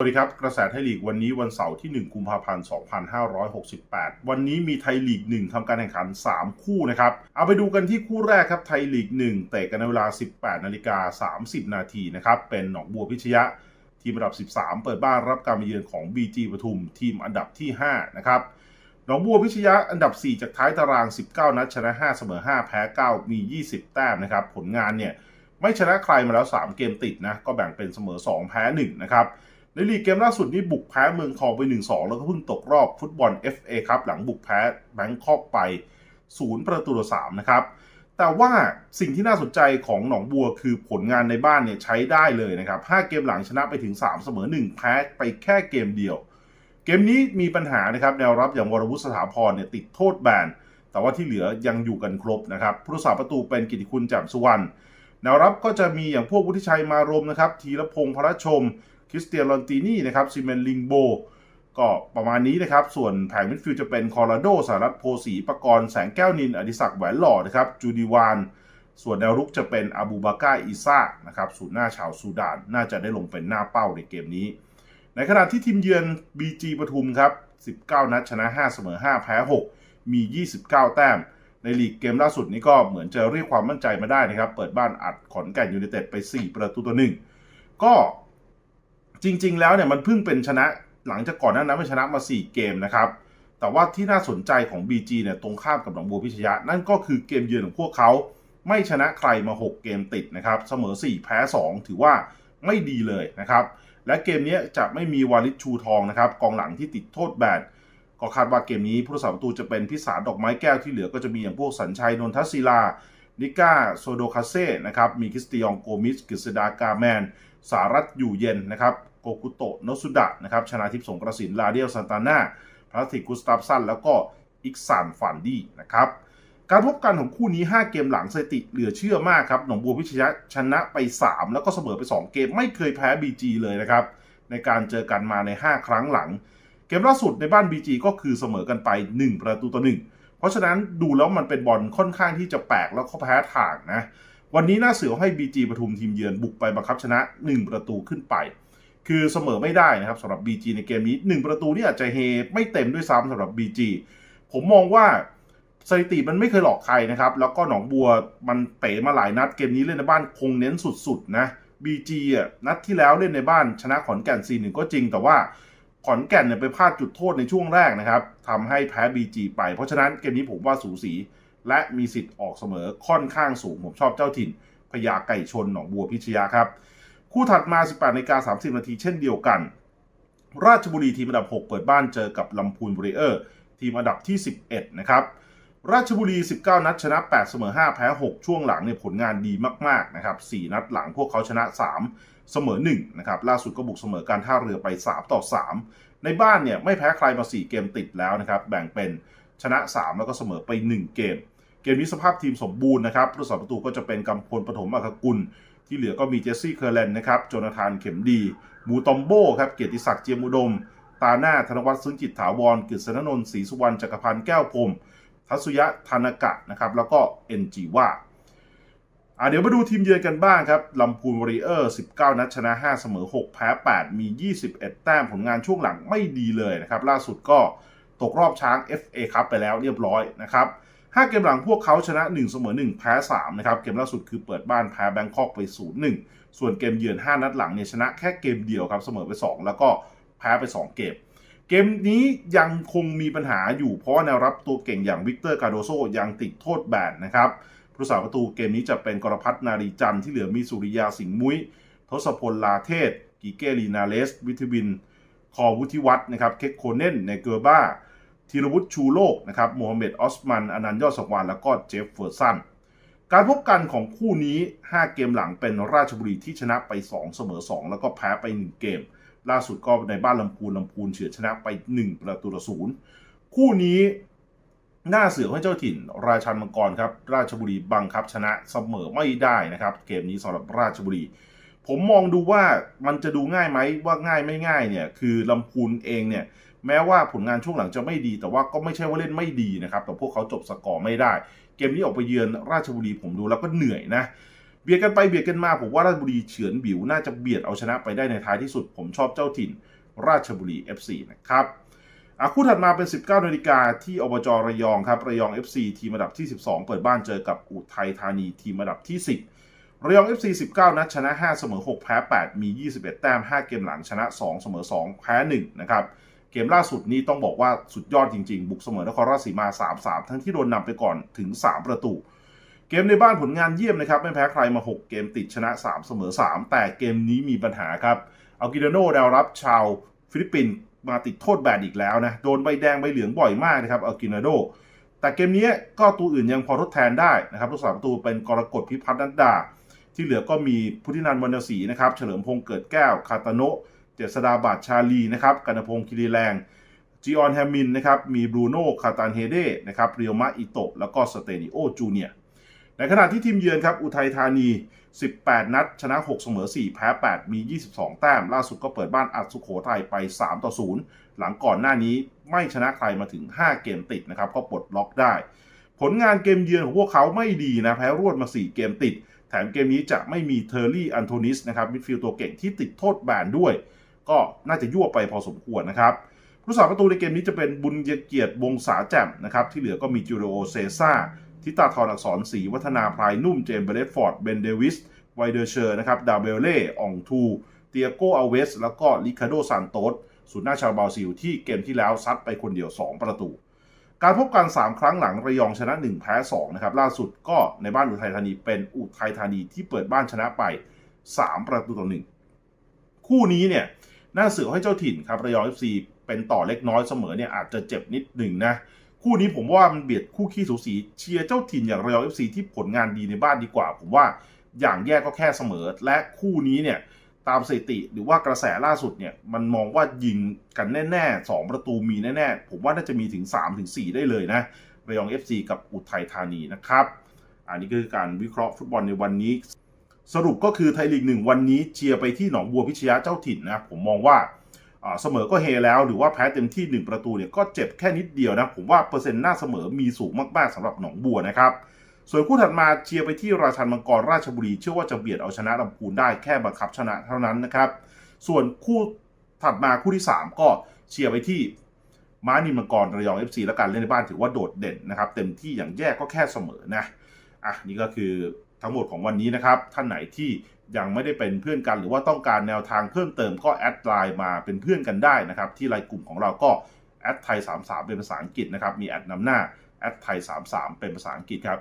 สวัสดีครับ กระแสไทยลีกวันนี้วันเสาร์ที่ 1 กุมภาพันธ์ 2568 วันนี้มีไทยลีก 1ทำการแข่งขัน 3 คู่นะครับ เอาไปดูกันที่คู่แรกครับ ไทยลีก 1 เตะกันในเวลา 18 นาฬิกา 30 นาทีนะครับ เป็นหนองบัวพิชยะ ทีมอันดับ 13 เปิดบ้านรับการมาเยือนของ BG ปทุม ทีมอันดับที่ 5 นะครับหนองบัวพิชยะอันดับ 4 จากท้ายตาราง 19 นัดชนะ 5 เสมอ 5 แพ้ 9 มี 20 แต้มนะครับ ผลงานเนี่ยไม่ชนะใครมาแล้ว 3 เกมติดนะ ก็แบ่งเป็นเสมอ 2 แพ้ 1 นะครับ ในลีกเกมล่าสุดนี้บุกแพ้เมืองทองไป 1-2 แล้วก็เพิ่งตกรอบฟุตบอล FA ครับหลังบุกแพ้แบงคอกไป 0 ประตูต่อ3นะครับ แต่ว่าสิ่งที่น่าสนใจของหนองบัวคือผลงานในบ้านเนี่ยใช้ได้เลยนะครับ 5 เกมหลังชนะไปถึง 3 เสมอ 1 แพ้ไปแค่เกมเดียว เกมนี้มีปัญหานะครับแนวรับอย่างวรวุฒิสถาพรเนี่ยติดโทษแบน แต่ว่าที่เหลือยังอยู่กันครบนะครับผู้รักษาประตูเป็นกิติคุณแจ่มสุวรรณแนวรับก็จะมีอย่างพวกวุฒิชัยมารมนะครับธีรพงษ์พระชม คริสเตียนลอนตินี่นะครับซิเมนลิงโบก็ประมาณนี้นะครับ ส่วนแผงมิดฟิลด์จะเป็นคอร์ราโดสารัตโพสีประกรณ์แสงแก้วนิน อดิศักดิ์แหวนหล่อนะครับจูดีวาน ส่วนแนวรุกจะเป็นอาบูบาก้าอิซานะครับศูนย์หน้าชาวซูดาน น่าจะได้ลงเป็นหน้าเป้าในเกมนี้ ในขณะที่ทีมเยือน BG ปทุมครับ 19 นัดชนะ 5 เสมอ 5 แพ้ 6 มี 29 แต้ม ในลีกเกมล่าสุดนี้ก็เหมือนจะเรียกความมั่นใจมาได้นะครับ เปิดบ้านอัดขอนแก่นยูไนเต็ดไป 4 ประตูต่อหนึ่งก็ จริง ๆ แล้วเนี่ยมันเพิ่งเป็นชนะหลังจากก่อนหน้านั้นไม่ชนะมา 4 เกมนะครับแต่ว่าที่น่าสนใจของ BG เนี่ยตรงข้ามกับหนองบัวพิชยะ นั่นก็คือเกมเยือนของพวกเขาไม่ชนะใครมา 6 เกมติดนะครับเสมอ 4 แพ้ 2 ถือว่าไม่ดีเลยนะครับและเกมนี้จะไม่มีวาลิชชูทองนะครับกองหลังที่ติดโทษแบนก็คาดว่าเกมนี้ผู้รักษาประตูจะเป็นพิสารดอกไม้แก้วที่เหลือก็จะมีอย่างพวกสัญชัยนนทศิลานิก้าโซโดคาเซ่นะครับมีคริสติยองโกมิสกฤษดากาแมน สารัตอยู่เย็นนะครับโกกุโตะโนสุดะนะครับชนาทิพย์สงกระสินลาเดียลซันตาน่าพลาติกกุสตาฟสันแล้วก็อิกซานฟันดี้นะครับการพบกันของคู่นี้ 5 เกมหลังสถิติเหลือเชื่อมากครับ หนองบัวพิชยะชนะไป 3 แล้วก็เสมอไป 2 เกมไม่เคยแพ้ BG เลยนะครับ ในการเจอกันมาใน 5 ครั้งหลัง เกมล่าสุดในบ้าน BG ก็คือเสมอกันไป 1 ประตูต่อ 1 เพราะฉะนั้นดูแล้วมันเป็นบอลค่อนข้างที่จะแปลกแล้วก็แพ้ทางนะ วันนี้น่าเสือให้ BG ปทุมทีมเยือนบุกไปบังคับชนะ 1 ประตูขึ้นไป คือเสมอไม่ได้นะครับสำหรับ BG ในเกมนี้ 1 ประตูนี่อาจจะเฮไม่เต็มด้วยซ้ำสำหรับ BG ผมมองว่าสถิติมันไม่เคยหลอกใครนะครับ แล้วก็หนองบัวมันเตะมาหลายนัดเกมนี้เล่นในบ้านคงเน้นสุดๆนะ BG อะนัดที่แล้วเล่นในบ้านชนะขอนแก่น 4-1 ก็จริง แต่ว่าขอนแก่นเนี่ยไปพลาดจุดโทษในช่วงแรกนะครับทำให้แพ้ BG ไป เพราะฉะนั้นเกมนี้ผมว่าสูสี และมีสิทธิ์ออกเสมอค่อนข้างสูง ผมชอบเจ้าถิ่นพญาไก่ชนหนองบัวพิชยาครับ คู่ถัดมา 18นาฬิกา30 นาทีเช่นเดียวกัน ราชบุรีทีมอันดับ 6 เปิดบ้านเจอกับลำพูนบริเออร์ทีมอันดับที่ 11 นะครับ ราชบุรี 19 นัดชนะ 8 เสมอ 5 แพ้ 6 ช่วงหลังเนี่ยผลงานดีมาก ๆ นะครับ 4 นัดหลังพวกเขาชนะ 3 เสมอ 1 นะครับ ล่าสุดก็บุกเสมอการท่าเรือไป 3 ต่อ 3 ในบ้านเนี่ยไม่แพ้ใครมา 4 เกมติดแล้วนะครับ แบ่งเป็นชนะ 3 แล้วก็เสมอไป 1 เกมเก มนี้สภาพทีมสมบูรณ์นะครับผู้รักษาประตูก็จะเป็นกำพลปฐมอัคกุล ที่เหลือก็มีเจสซี่เคอร์แลนนะครับโจนาธานเข็มดี มูตอมโบครับเกียรติศักดิ์เจียมอุดม ตาหน้าธนวัฒน์ซึ้งจิตถาวรกฤษณนนท์ศรีสุวรรณจักรพันธ์แก้วพรมทัศยะธนกะนะครับแล้วก็เอ็นจีว่า่าเดี๋ยวมาดูทีมเยือนกันบ้างครับลำพูนวอริเออร์ 19 นัดชนะ 5 เสมอ 6 แพ้ 8 มี 21 แต้มผลงานช่วงหลังไม่ดีเลยนะครับ ล่าสุดก็ตกรอบช้าง FA ครับไปแล้วเรียบร้อยนะครับ 5 เกมหลังพวกเขาชนะ 1 เสมอ 1 แพ้ 3 นะครับ เกมล่าสุดคือเปิดบ้านแพ้แบงคอกไป 0-1 ส่วนเกมเยือน 5 นัดหลังเนี่ยชนะแค่เกมเดียวครับ เสมอไป 2 แล้วก็แพ้ไป 2 เกม เกมนี้ยังคงมีปัญหาอยู่เพราะว่าแนวรับตัวเก่งอย่างวิกเตอร์คาโดโซยังติดโทษแบนนะครับผู้สาประตูเกมนี้จะเป็นกรพัฒนารีจันที่เหลือมีสุริยาสิงห์มุ้ย ทศพลลาเทศ กิเกลีนาเลส วิทวิน คอวุฒิวัฒน์นะครับ เคคโคเนนในเกอร์บ้า ธีรวุฒิชูโลกนะครับโมฮัมเหม็ดออสมันอนันต์ยอดสกวานแล้วก็เจฟเฟอร์สันการพบกันของคู่นี้ 5 เกมหลังเป็นราชบุรีที่ชนะไป 2 เสมอ 2 แล้วก็แพ้ไป 1 เกม ล่าสุดก็ในบ้านลำพูนลำพูนเฉือนชนะไป 1 ประตูต่อศูนย์คู่นี้น่าเสือให้เจ้าถิ่น ราชันมังกรครับ ราชบุรีบังคับชนะเสมอไม่ได้นะครับ เกมนี้สำหรับราชบุรี ผมมองดูว่ามันจะดูง่ายไหมว่าง่ายไม่ง่ายเนี่ยคือลำพูนเองเนี่ย แม้ว่าผลงานช่วงหลังจะไม่ดี แต่ว่าก็ไม่ใช่ว่าเล่นไม่ดีนะครับ แต่พวกเขาจบสกอร์ไม่ได้ เกมนี้ออกไปเยือนราชบุรีผมดูแล้วก็เหนื่อยนะ เบียดกันไปเบียดกันมาผมว่าราชบุรีเฉือนบิวน่าจะเบียดเอาชนะไปได้ในท้ายที่สุด ผมชอบเจ้าถิ่นราชบุรี FC นะครับอะคู่ถัดมาเป็น 19 นาฬิกาที่อบจระยองครับระยอง FC ทีมอันดับที่ 12 เปิดบ้านเจอกับอุทัยธานีทีมอันดับที่ 10 ระยอง FC 19 นัดชนะ 5 เสมอ 6 แพ้ 8 มี 21 แต้ม 5 เกมหลังชนะ 2 เสมอ 2 แพ้ 1 นะครับ เกมล่าสุดนี้ต้องบอกว่าสุดยอดจริงๆ บุกเสมอนครราชสีมา 3-3 ทั้งที่โดนนำไปก่อนถึง 3 ประตู เกมในบ้านผลงานเยี่ยมนะครับ ไม่แพ้ใครมา 6 เกมติดชนะ 3 เสมอ 3 แต่เกมนี้มีปัญหาครับเอากิโดโนดาวรับชาวฟิลิปปินส์มาติดโทษแบนอีกแล้วนะ โดนใบแดงใบเหลืองบ่อยมากนะครับเอากิโดโนแต่เกมนี้ก็ตัวอื่นยังพอทดแทนได้นะครับผู้สาประตูเป็นกรกฎพิพัฒน์นัดดา ที่เหลือก็มีพุทธินันวรรณศรีนะครับ เฉลิมพงษ์เกิดแก้ว คาตาโนะ เจษดาบาทชาลีนะครับกันพงศ์คิริแรงจีออนแฮมมินนะครับมีบรูโน่คาตานเฮเดนะครับเรียวมะอิโตะแล้วก็สเตนิโอจูเนียในขณะที่ทีมเยือนครับอุทัยธานี 18 นัด ชนะ 6 เสมอ 4 แพ้ 8 มี 22 แต้ม ล่าสุดก็เปิดบ้านอัดสุโขทัยไป 3 ต่อ 0 หลังก่อนหน้านี้ไม่ชนะใครมาถึง 5 เกมติดนะครับก็ปลดล็อกได้ ผลงานเกมเยือนของพวกเขาไม่ดีนะ แพ้รวดมา 4 เกมติด แถมเกมนี้จะไม่มีเทอร์รี่อันโทนิสนะครับมิดฟิลด์ตัวเก่งที่ติดโทษแบนด้วย ก็น่าจะยั่วไปพอสมควรนะครับผู้สาประตูในเกมนี้จะเป็นบุญเกียรติวงศาแจ่มนะครับที่เหลือก็มีจูเรเซซ่าทิตาทรอักษรศรีวัฒนาพลายนุ่มเจมเบเลฟอร์ดเบนเดวิสไวเดอร์เชอร์นะครับดาเบลเล่อองทูเตียโกอาเวส แล้วก็ลิคาโดซานโตสศูนย์หน้าชาวบราซิลที่เกมที่แล้วซัดไปคนเดียว 2 ประตู การพบกัน 3 ครั้งหลังระยองชนะ 1 แพ้ 2 นะครับ ล่าสุดก็ในบ้านอุทัยธานีเป็นอุทัยธานีที่เปิดบ้านชนะไป 3 ประตูต่อ1คู่นี้เนี่ย น่าเสือให้เจ้าถิ่นครับระยอง FC เป็นต่อเล็กน้อยเสมอเนี่ยอาจจะเจ็บนิดหนึ่งนะ คู่นี้ผมว่ามันเบียดคู่ขี้สูสีเชียร์เจ้าถิ่นอย่างระยอง FC ที่ผลงานดีในบ้านดีกว่า ผมว่าอย่างแย่ก็แค่เสมอ และคู่นี้เนี่ยตามสถิติหรือว่ากระแสล่าสุดเนี่ยมันมองว่ายิงกันแน่ๆ2ประตูมีแน่ๆผมว่าน่าจะมีถึง3-4ได้เลยนะระยอง FC กับอุทัยธานีนะครับ อันนี้คือการวิเคราะห์ฟุตบอลในวันนี้ สรุปก็คือไทยลีกหนึ่งวันนี้เชียร์ไปที่หนองบัวพิชยะเจ้าถิ่นนะผมมองว่าเสมอก็เฮแล้วหรือว่าแพ้เต็มที่ 1 ประตูเนี่ยก็เจ็บแค่นิดเดียวนะผมว่าเปอร์เซ็นต์หน้าเสมอมีสูงมากๆสำหรับหนองบัวนะครับส่วนคู่ถัดมาเชียร์ไปที่ราชันมังกรราชบุรีเชื่อว่าจะเบียดเอาชนะลำพูนได้แค่บังคับชนะเท่านั้นนะครับ ส่วนคู่ถัดมาคู่ที่ 3 ก็เชียร์ไปที่ม้านินมังกรระยอง FC และการเล่นในบ้านถือว่าโดดเด่นนะครับ เต็มที่อย่างแย่ก็แค่เสมอนะอะนี่ก็คือ ทั้งหมดของวันนี้นะครับ ท่านไหนที่ยังไม่ได้เป็นเพื่อนกัน หรือว่าต้องการแนวทางเพิ่มเติมก็แอดไลน์มาเป็นเพื่อนกันได้นะครับ ที่ไลน์กลุ่มของเราก็แอดไทย33เป็นภาษาอังกฤษนะครับ มีแอดนำหน้าแอดไทย33เป็นภาษาอังกฤษครับ